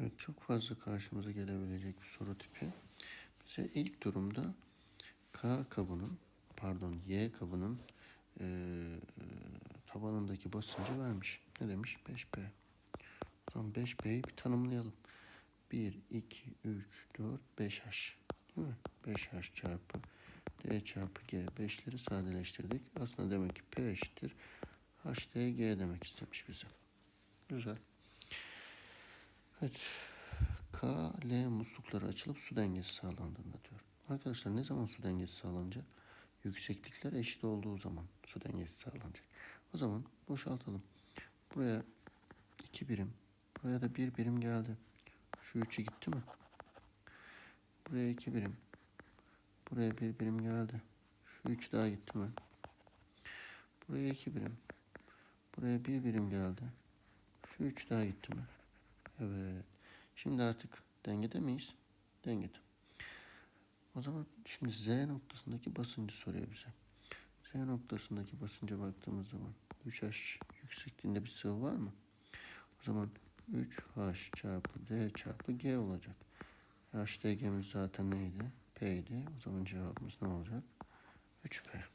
Evet, çok fazla karşımıza gelebilecek bir soru tipi. Bize ilk durumda K kabının, pardon Y kabının e, tabanındaki basıncı vermiş. Ne demiş? 5P. O zaman 5P'yi bir tanımlayalım. 1, 2, 3, 4, 5H. Değil mi? 5H çarpı D çarpı G. 5'leri sadeleştirdik. Aslında demek ki P eşittir. HDG demek istemiş bize. Güzel. Evet. K, L muslukları açılıp su dengesi sağlandığında diyor. Arkadaşlar ne zaman su dengesi sağlanacak? Yükseklikler eşit olduğu zaman su dengesi sağlanacak. O zaman boşaltalım. Buraya iki birim, buraya da bir birim geldi. Şu üçü gitti mi? Buraya iki birim, buraya bir birim geldi. Şu üç daha gitti mi? Buraya iki birim, buraya bir birim geldi. Şu üç daha gitti mi? Evet. Şimdi artık dengede miyiz? Dengede. O zaman şimdi Z noktasındaki basıncı soruyor bize. Z noktasındaki basınca baktığımız zaman 3H yüksekliğinde bir sıvı var mı? O zaman 3H çarpı D çarpı G olacak. HDG'miz zaten neydi? P'ydi. O zaman cevabımız ne olacak? 3P.